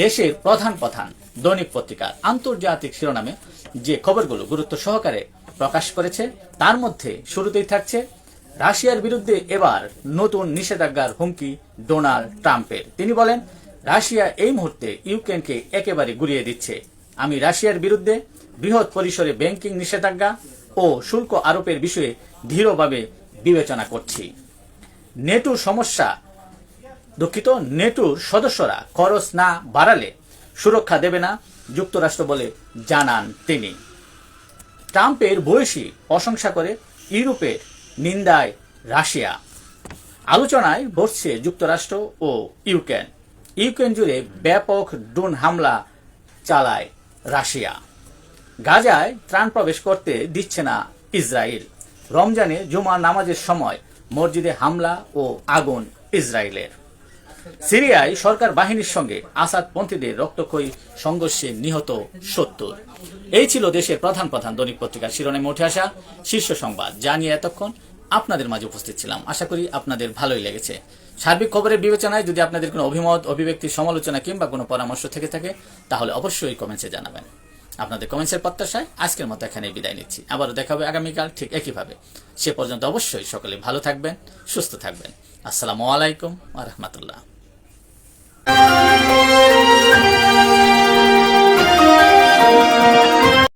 দেশের প্রধান প্রধান দৈনিক পত্রিকার আন্তর্জাতিক শিরোনামে যে খবরগুলো গুরুত্ব সহকারে প্রকাশ করেছে, তার মধ্যে শুরুতেই থাকছে, রাশিয়ার বিরুদ্ধে এবার নতুন নিষেধাজ্ঞার হুমকি ডোনাল্ড ট্রাম্পের। তিনি বলেন, রাশিয়া এই মুহূর্তে ইউক্রেনকে একেবারে গুড়িয়ে দিচ্ছে। আমি রাশিয়ার বিরুদ্ধে বৃহৎ পরিসরে ব্যাংকিং নিষেধাজ্ঞা ও শুল্ক আরোপের বিষয়ে দৃঢ়ভাবে বিবেচনা করছি। নেটোর সমস্যা দুঃখিত, নেটোর সদস্যরা খরচ না বাড়ালে সুরক্ষা দেবে না, যুক্তরাষ্ট্র বলে জানান তিনি। ট্রাম্পের বয়সী প্রশংসা করে ইউরোপের নিন্দায় রাশিয়া। আলোচনায় বসছে যুক্তরাষ্ট্র ও ইউক্রেন। ইউক্রেন জুড়ে ব্যাপক ড্রোন হামলা চালায় রাশিয়া। গাজায় ত্রাণ প্রবেশ করতে দিচ্ছে না ইসরায়েল। রমজানে জুমা নামাজের সময় মসজিদে হামলা ও আগুন ইসরায়েলের। সিরিয়ায় সরকার বাহিনীর সঙ্গে আসাদপন্থীদের রক্তক্ষয়ী সংঘর্ষে নিহত সত্তর। এই ছিল দেশের প্রধান প্রধান দৈনিক পত্রিকার শিরোনামে উঠে আসা শীর্ষ সংবাদ। যা নিয়ে এতক্ষণ আপনাদের মাঝে উপস্থিত ছিলাম। আশা করি আপনাদের ভালোই লেগেছে। সার্বিক খবরের বিবেচনায় যদি আপনাদের কোনো অভিমত, অভিব্যক্তি, সমালোচনা কিংবা কোনো পরামর্শ থেকে থাকে, তাহলে অবশ্যই কমেন্টসে জানাবেন। আপনাদের কমেন্টসের প্রত্যাশায় আজকের মতো এখানে বিদায় নিচ্ছি। আবারও দেখা হবে আগামীকাল ঠিক একইভাবে। সে পর্যন্ত অবশ্যই সকলে ভালো থাকবেন, সুস্থ থাকবেন। আসসালামু আলাইকুম আ রহমতুল্লাহ।